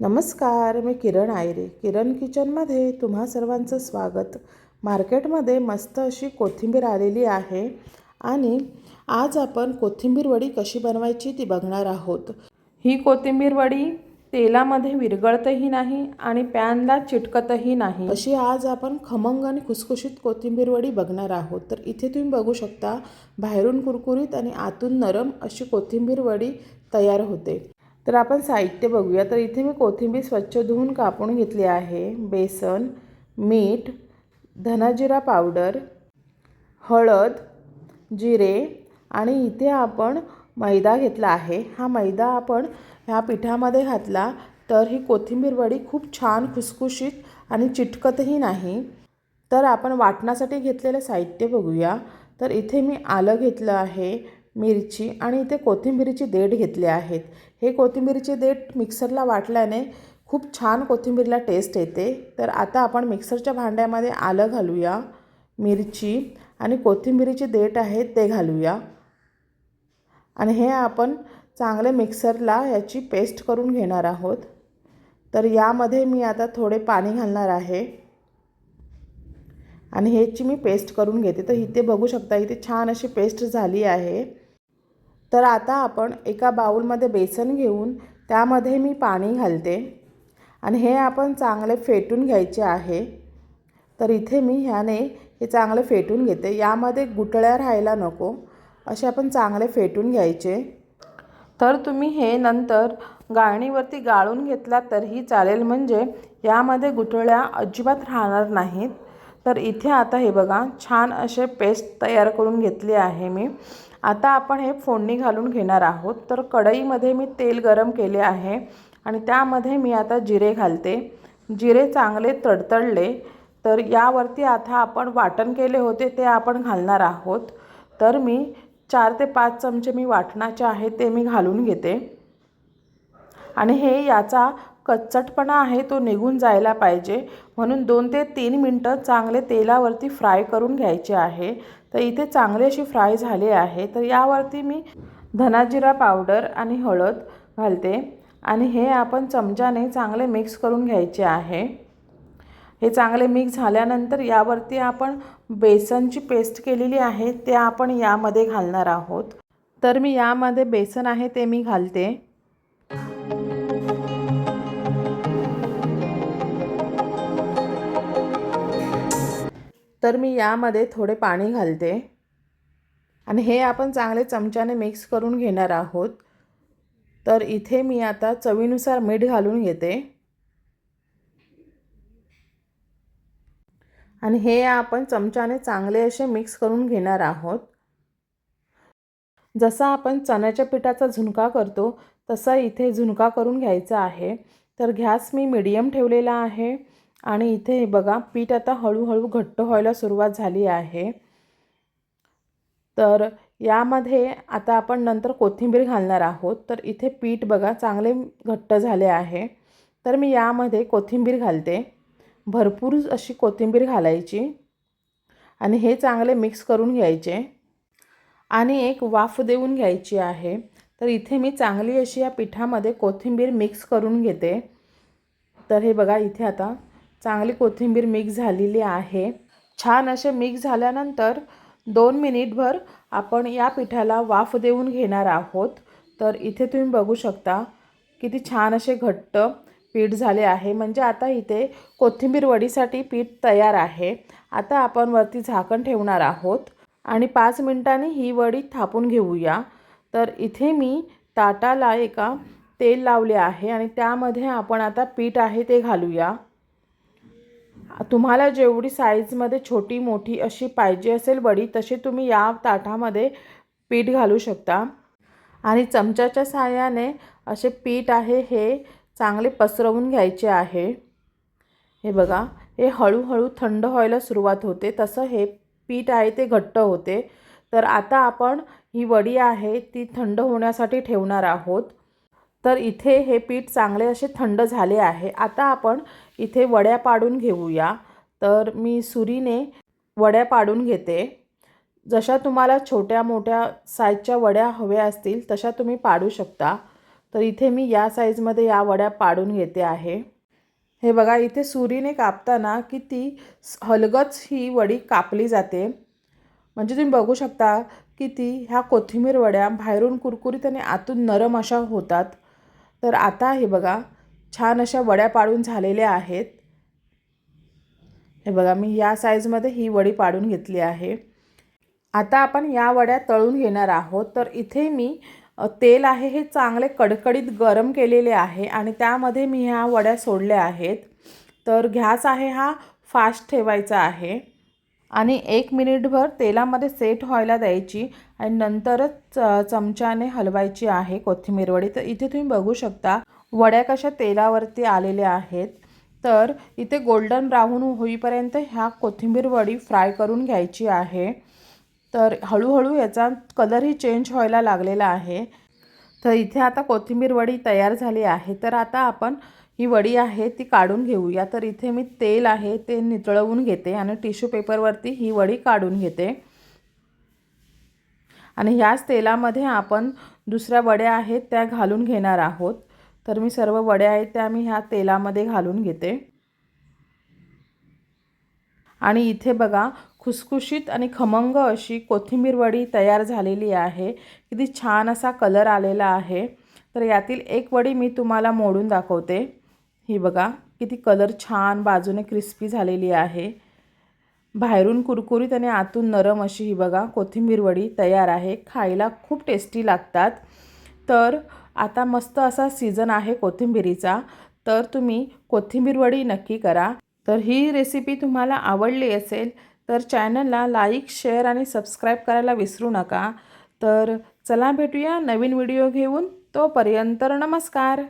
नमस्कार मी किरण आयरे. किरण किचनमध्ये तुम्हा सर्वांचं स्वागत. मार्केटमध्ये मस्त अशी कोथिंबीर आलेली आहे आणि आज आपण कोथिंबीर वडी कशी बनवायची ती बघणार आहोत. ही कोथिंबीर वडी तेलामध्ये विरघळतही नाही आणि पॅनला चिटकतही नाही. अशी आज आपण खमंग आणि खुसखुशीत कोथिंबीर वडी बघणार आहोत. तर इथे तुम्ही बघू शकता बाहेरून कुरकुरीत आणि आतून नरम अशी कोथिंबीर वडी तयार होते. तर आपण साहित्य बघूया. तर इथे मी कोथिंबीर स्वच्छ धुवून कापून घेतली आहे. बेसन मीठ धनाजिरा पावडर हळद जिरे आणि इथे आपण मैदा घेतला आहे. हा मैदा आपण ह्या पिठामध्ये घातला तर ही कोथिंबीर वडी खूप छान खुसखुशीत आणि चिटकतही नाही. तर आपण वाटण्यासाठी घेतलेलं साहित्य बघूया. तर इथे मी आलं घेतलं आहे. मिरची आणि इथे कोथिंबीरीची देठ घेतले आहेत. हे कोथिंबीरीचे देठ मिक्सरला वाटल्याने खूप छान कोथिंबीरला टेस्ट येते. तर आता आपण मिक्सरच्या भांड्यामध्ये आलं घालूया. मिरची आणि कोथिंबीरीचे देठ आहेत ते घालूया. आणि हे आपण चांगले मिक्सरला याची पेस्ट करून घेणार आहोत. तर यामध्ये मी आता थोडे पाणी घालणार आहे. आणि ह्याची मी पेस्ट करून घेते. तर इथे बघू शकता इथे छान अशी पेस्ट झाली आहे. तर आता आपण एका बाऊलमध्ये बेसन घेऊन त्यामध्ये मी पाणी घालते. आणि हे आपण चांगले फेटून घ्यायचे आहे. तर इथे मी ह्याने हे चांगले फेटून घेते. यामध्ये गुटळ्या राहायला नको. असे आपण चांगले फेटून घ्यायचे. तर तुम्ही हे नंतर गाळणीवरती गाळून घेतला तरीही चालेल. म्हणजे यामध्ये गुठळ्या अजिबात राहणार नाहीत. तर इथे आता हे बघा छान असे पेस्ट तयार करून घेतली आहे मी. आता आपण हे फोडणी घालून घेणार आहोत. तर कढईमध्ये मी तेल गरम केले आहे आणि त्यामध्ये मी आता जिरे घालते. जिरे चांगले तडतडले तर यावरती आता आपण वाटण केले होते ते आपण घालणार आहोत. तर मी चार ते पाच चमचे मी वाटणाचे आहे ते मी घालून घेते. आणि हे याचा कच्चटपणा आहे तो निघून जायला पाहिजे. म्हणून दोन ते तीन मिनटं चांगले तेलावरती फ्राय करून घ्यायचे आहे. तर इथे चांगले अशी फ्राय झाले आहे. तर यावरती मी धनाजिरा पावडर आणि हळद घालते. आणि हे आपण चमच्याने चांगले मिक्स करून घ्यायचे आहे. हे चांगले मिक्स झाल्यानंतर यावरती आपण बेसनची पेस्ट केलेली आहे. ते आपण यामध्ये घालणार आहोत. तर मी यामध्ये बेसन आहे ते मी घालते. तर मी यामध्ये थोडे पाणी घालते. आणि हे आपण चांगले चमच्याने मिक्स करून घेणार आहोत. तर इथे मी आता चवीनुसार मीठ घालून घेते. आणि हे आपण चमच्याने चांगले असे मिक्स करून घेणार आहोत. जसा आपण चण्याच्या पिठाचा झुणका करतो तसा इथे झुणका करून घ्यायचा आहे. तर गॅस मी मिडियम ठेवलेला आहे. आणि इथे बघा पीठ आता हळूहळू घट्ट व्हायला सुरुवात झाली आहे. तर यामध्ये आता आपण नंतर कोथिंबीर घालणार आहोत. तर इथे पीठ बघा चांगले घट्ट झाले आहे. तर मी यामध्ये कोथिंबीर घालते. भरपूर अशी कोथिंबीर घालायची आणि हे चांगले मिक्स करून घ्यायचे. आणि एक वाफ देऊन घ्यायची आहे. तर इथे मी चांगली अशी या पिठामध्ये कोथिंबीर मिक्स करून घेते. तर हे बघा इथे आता चांगली कोथिंबीर मिक्स झालेली आहे. छान असे मिक्स झाल्यानंतर दोन मिनिटभर आपण या पिठाला वाफ देऊन घेणार आहोत. तर इथे तुम्ही बघू शकता किती छान असे घट्ट पीठ झाले आहे. म्हणजे आता इथे कोथिंबीर वडीसाठी पीठ तयार आहे. आता आपण वरती झाकण ठेवणार आहोत. आणि पाच मिनटांनी ही वडी थापून घेऊया. तर इथे मी ताटाला एका तेल लावले आहे आणि त्यामध्ये आपण आता पीठ आहे ते घालूया. तुम्हाला जेवढी साईजमध्ये छोटी मोठी अशी पाहिजे असेल वडी तशी तुम्ही या ताटामध्ये पीठ घालू शकता. आणि चमच्याच्या साहाय्याने असे पीठ आहे हे चांगले पसरवून घ्यायचे आहे. हे बघा हे हळूहळू थंड व्हायला सुरुवात होते. तसं हे पीठ आहे ते घट्ट होते. तर आता आपण ही वडी आहे ती थंड होण्यासाठी ठेवणार आहोत. तर इथे हे पीठ चांगले असे थंड झाले आहे. आता आपण इथे वड्या पाडून घेऊया. तर मी सुरीने वड्या पाडून घेते. जशा तुम्हाला छोट्या मोठ्या साईजच्या वड्या हव्या असतील तशा तुम्ही पाडू शकता. तर इथे मी या साईजमध्ये या वड्या पाडून घेते आहे. हे बघा इथे सुरीने कापताना की ती हलगच ही वडी कापली जाते. म्हणजे तुम्ही बघू शकता की ती ह्या कोथिंबीर वड्या बाहेरून कुरकुरीत आणि आतून नरम अशा होतात. तर आता हे बघा छान अशा वड्या पाडून झालेल्या आहेत. हे बघा मी या साईजमध्ये ही वडी पाडून घेतली आहे. आता आपण या वड्या तळून घेणार आहोत. तर इथे मी तेल आहे हे चांगले कडकडीत गरम केलेले आहे आणि त्यामध्ये मी ह्या वड्या सोडल्या आहेत. तर गॅस आहे हा फास्ट ठेवायचा आहे. आणि एक मिनिटभर तेलामध्ये सेट व्हायला द्यायची आणि नंतरच च चमच्याने हलवायची आहे कोथिंबीर वडी. तर इथे तुम्ही बघू शकता वड्या कशा तेलावरती आलेल्या आहेत. तर इथे गोल्डन ब्राऊन होईपर्यंत ह्या कोथिंबीर वडी फ्राय करून घ्यायची आहे. तर हळूहळू याचा कलरही चेंज व्हायला लागलेला आहे. तर इथे आता कोथिंबीर वडी तयार झाली आहे. तर आता आपण ही वडी आहे ती काढून घेऊया. तर इथे मी तेल आहे ते नितळवून घेते आणि टिश्यू पेपरवरती ही वडी काढून घेते. आणि ह्याच तेलामध्ये आपण दुसऱ्या वड्या आहेत त्या घालून घेणार आहोत. तर मी सर्व वड्या आहेत त्या मी ह्या तेलामध्ये घालून घेते. आणि इथे बघा खुसखुशीत आणि खमंग अशी कोथिंबीर वडी तयार झालेली आहे. किती छान असा कलर आलेला आहे. तर यातील एक वडी मी तुम्हाला मोडून दाखवते. ही बघा किती कलर छान बाजूने क्रिस्पी झालेली आहे. बाहेरून कुरकुरीत आणि आतून नरम अशी ही बघा कोथिंबीर वडी तयार आहे. खायला खूप टेस्टी लागतात. तर आता मस्त असा सीझन आहे कोथिंबीरीचा. तर तुम्ही कोथिंबीर वडी नक्की करा. तर ही रेसिपी तुम्हाला आवडली असेल तर चॅनलला लाईक शेअर आणि सबस्क्राईब करायला विसरू नका. तर चला भेटूया नवीन व्हिडिओ घेऊन. तोपर्यंत नमस्कार.